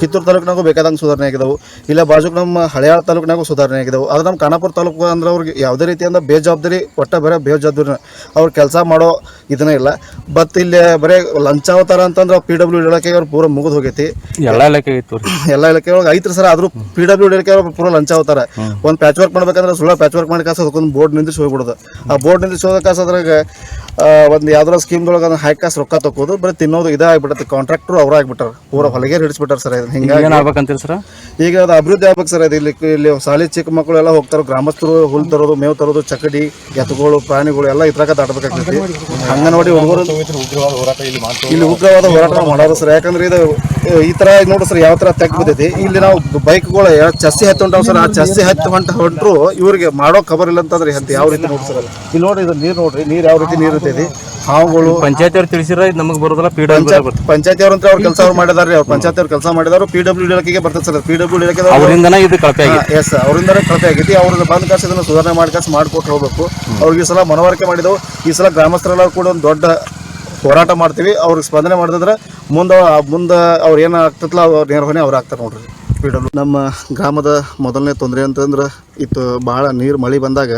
ಕಿತ್ತೂರು ತಾಲೂಕಿನಾಗೂ ಬೇಕಾದಂಗೆ ಸುಧಾರಣೆ ಆಗಿದ್ದವು ಇಲ್ಲ ಬಾಜುಕ್ ನಮ್ಮ ಹಳೆಯಾಳ ತಾಲೂಕಿನಾಗೂ ಸುಧಾರಣೆ ಆಗಿದ್ದವು ಆದರೆ ನಮ್ಮ ಖಾನಾಪುರ ತಾಲೂಕು ಅಂದ್ರೆ ಅವ್ರಿಗೆ ಯಾವುದೇ ರೀತಿಯಿಂದ ಬೇಜವಾಬ್ದಾರಿ ಒಟ್ಟ ಬರೀ ಬೇಜದ್ದು ಅವ್ರು ಕೆಲಸ ಮಾಡೋ ಇದನ್ನೇ ಇಲ್ಲ. ಬಟ್ ಇಲ್ಲಿ ಬರೀ ಲಂಚಾವತಾರ ಅಂತಂದ್ರೆ ಪಿ ಡಬ್ಲ್ಯೂ ಇಲಾಖೆಗೆ ಅವ್ರು ಪೂರ ಮುಗಿದು ಹೋಗೈತಿ. ಎಲ್ಲ ಇಲಾಖೆ ಎಲ್ಲ ಇಲಾಖೆ ಒಳಗೆ ಐತ್ರಿ ಸರ್ ಆದ್ರೂ ಪಿ ಡಬ್ಲ್ಯೂ ಇಲಾಖೆ ಅವ್ರು ಪೂರ ಲಂಚ ಅವತಾರ. ಒಂದು ಪ್ಯಾಚ್ ವರ್ಕ್ ಮಾಡ್ಬೇಕಂದ್ರೆ ಸುಳ್ಳ ಪ್ಯಾಚ್ ವರ್ಕ್ ಮಾಡಿ ಕಾಸು ಅದಕ್ಕೊಂದು ಬೋರ್ಡ್ ನಿಂದಿಸಿ ಹೋಗ್ಬಿಡೋದು. ಆ ಬೋರ್ಡ್ ನಿಂದಿಸಿ ಹೋಗೋ ಕಾಸು ಅದ್ರಾಗ ಒಂದು ಯಾವ್ದಾರ ಸ್ಕೀಮ್ದೊಳಗೆ ಅದನ್ನ ಹೈ ಕಾಸು ರೊಕ್ಕ ತಕ್ಕೋದು ಬರೀ ತಿನ್ನೋದು ಇದೇ ಆಗ್ಬಿಟ್ಟೈತಿ ಕಾಂಟ್ರಾಕ್ಟ್ರು ಅವ್ರ ಆಗ್ಬಿಟ್ಟಾರ. ಪೂರ ಹೊಲಗೆ ಹಿಡಿಸ್ಬಿಟ್ಟಾರ ಸರ್ ಇದನ್ನ ಹಿಂಗಾಗಿ ಆಗ್ಬೇಕಂತೀರಿ ಸರ್? ಈಗ ಅದು ಅಭಿವೃದ್ಧಿ ಆಗ್ಬೇಕು ಸರ್ ಇಲ್ಲಿ ಇಲ್ಲಿ ಶಾಲೆ ಚಿಕ್ಕ ಮಕ್ಕಳು ಎಲ್ಲ ಹೋಗ್ತಾರೆ. ಗ್ರಾಮಸ್ಥರು ಹುಲ್ ತರೋದು ಮೇವು ತರೋದು ಚಕಡಿ ಎತ್ತುಗಳು ಪ್ರಾಣಿಗಳು ಎಲ್ಲ ಇದ್ರಾಗ ದಾಟಬೇಕಾಗ್ತೈತಿ ಅಂಗನವಾಡಿ ಹುಡುಗರು ಇಲ್ಲಿ ಉಗ್ರವಾದ ಹೋರಾಟ ಮಾಡೋದು ಸರ್. ಯಾಕಂದ್ರೆ ಇದು ಈ ತರ ನೋಡ್ರಿ ಸರ್, ಯಾವ ತರ ತೆಗ್ ಬಿದ್ದೈತಿ. ಇಲ್ಲಿ ನಾವು ಬೈಕ್ಗಳು ಚಸ್ಸಿ ಹತ್ತಿ ಹೊಂಟಾವ್ ಸರ್. ಆ ಚಸ್ಸಿ ಹತ್ತು ಹೊಂಟ ಹೊಂಟ್ರು ಇವ್ರಿಗೆ ಮಾಡೋ ಖಬರ್ ಇಲ್ಲ ಅಂತಂದ್ರೆ ಅಂತ ಯಾವ ರೀತಿ ನೋಡ್ರಿ ಇಲ್ಲಿ ನೋಡ್ರಿ, ಇದು ನೀರು ನೋಡ್ರಿ. ನೀರು ಯಾವ ರೀತಿ ನೀರು ಇರ್ತೈತಿ ಹಾವುಗಳು ಪಂಚಾಯತ್ ಅವ್ರು ತಿಳಿಸಿರ ಇದು ನಮಗೆ ಬರೋದಿಲ್ಲ ಪಿ ಡಬ್ಲ್ಯೂ ಪಂಚಾಯತಿ ಅವ್ರ ಅವ್ರು ಕೆಲಸ ಅವ್ರು ಮಾಡಿದಾರೆ ಅವ್ರು ಪಂಚಾಯತಿ ಅವ್ರು ಕೆಲಸ ಮಾಡಿದಾರು ಪಿ ಡಬ್ಲ್ಯೂ ಇಲಾಖೆಗೆ ಬರ್ತದೆ ಸರ್. ಪಿ ಡಬ್ಲ್ಯೂ ಇಲಾಖೆ ಅವರಿಂದನೇ ಇದು ಕಳಪೆ ಆಗಿದೆ. ಎಸ್ ಅವರಿಂದನೇ ಕಳಪೆ ಆಗೈತಿ ಅವ್ರನ್ನ ಬಂದ್ ಕಾಸು ಇದನ್ನು ಸುಧಾರಣೆ ಮಾಡಿ ಕಾಸು ಮಾಡಿಕೊಟ್ಟು ಹೋಗ್ಬೇಕು. ಅವ್ರಿಗೆ ಈ ಸಲ ಮನವರಿಕೆ ಮಾಡಿದವು. ಈ ಸಲ ಗ್ರಾಮಸ್ಥರೆಲ್ಲ ಕೂಡ ಒಂದು ದೊಡ್ಡ ಹೋರಾಟ ಮಾಡ್ತೀವಿ. ಅವ್ರಿಗೆ ಸ್ಪಂದನೆ ಮಾಡಿದ್ರೆ ಮುಂದೆ ಮುಂದೆ ಅವ್ರು ಏನು ಆಗ್ತೈತಲ್ಲ ಅವ್ರ ನಿರ್ವಹಣೆ ಅವ್ರು ಆಗ್ತಾರೆ ನೋಡ್ರಿ. ಪಿ ಡಬ್ಲ್ಯೂ ನಮ್ಮ ಗ್ರಾಮದ ಮೊದಲನೇ ತೊಂದರೆ ಅಂತಂದ್ರೆ ಇತ್ತು ಭಾಳ ನೀರು ಮಳೆ ಬಂದಾಗ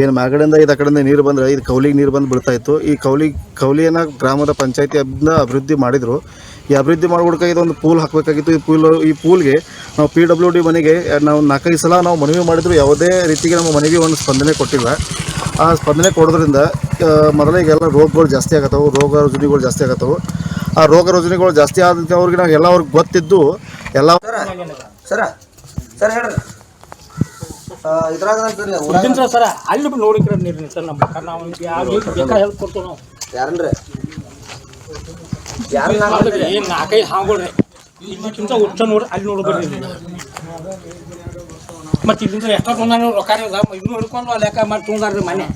ಏನು ಮ್ಯಾಗಡೆಯಿಂದ ಇದು ಆ ಕಡೆಯಿಂದ ನೀರು ಬಂದರೆ ಇದು ಕೌಲಿಗೆ ನೀರು ಬಂದು ಬಿಡ್ತಾಯಿತ್ತು ಇತ್ತು. ಈ ಕೌಲಿ, ಕೌಲಿಯನ್ನು ಗ್ರಾಮದ ಪಂಚಾಯತಿಯಿಂದ ಅಭಿವೃದ್ಧಿ ಮಾಡಿದರು. ಈ ಅಭಿವೃದ್ಧಿ ಮಾಡ್ಕೊಡ್ಕ ಇದೊಂದು ಪೂಲ್ ಹಾಕಬೇಕಾಗಿತ್ತು. ಈ ಪೂಲ್, ಈ ಪೂಲ್ಗೆ ನಾವು ಪಿ ಡಬ್ಲ್ಯೂ ಡಿ ಮನೆಗೆ ನಾವು ನಾಲ್ಕೈದು ಸಲ ನಾವು ಮನವಿ ಮಾಡಿದ್ರು. ಯಾವುದೇ ರೀತಿಗೆ ನಮ್ಮ ಮನೆಗೆ ಒಂದು ಸ್ಪಂದನೆ ಕೊಟ್ಟಿಲ್ಲ. ಆ ಸ್ಪಂದನೆ ಕೊಡೋದ್ರಿಂದ ಮೊದಲಿಗೆ ಮೊದಲಿಗೆಲ್ಲ ರೋಗಗಳು ಜಾಸ್ತಿ ಆಗತ್ತವು. ರೋಗ ರುಜಿನಿಗಳು ಜಾಸ್ತಿ ಆಗತ್ತವು. ಆ ರೋಗ ರುಜಿನಿಗಳು ಜಾಸ್ತಿ ಆದಂಥವ್ರಿಗೆ ನಾವು ಎಲ್ಲ ಅವ್ರಿಗೆ ಗೊತ್ತಿದ್ದು ಎಲ್ಲ ಸರ ಸರ, ಸರ್ ಇದ್ರಾಗ ಊರಾಗ. ಸರ ಅಲ್ಲಿ ನೋಡಿಕ್ರ ನೀರಿನ ಸರ್ ನಮ್ಮ ಪಕ್ಕ ನಾವು ಯಾವ ಬೇಕಾ ಹೆಲ್ಪ್ ಕೊಡ್ತೇವೆ ನಾವು. ಯಾರನ್ರಿ ಯಾರು ಏನ್ ನಾಲ್ಕೈದು ಹಾವುಗಳ್ರಿ ಇಲ್ಲಿಕ್ಕಿಂತ ಉಚ್ಚ ನೋಡಿ ಅಲ್ಲಿ ನೋಡ್ಬೇಡ್ರಿ ನೀವು. ಮತ್ತೆ ಇಲ್ಲಿಂದ ಎಷ್ಟೋ ತೊಂದ ರೊಕ್ಕ ಇನ್ನೂ ಹಿಡ್ಕೊಂಡು ಲೆಕ್ಕ ಮಾಡಿ ತೊಗೊಂಡಾರ್ರಿ ಮನೆ.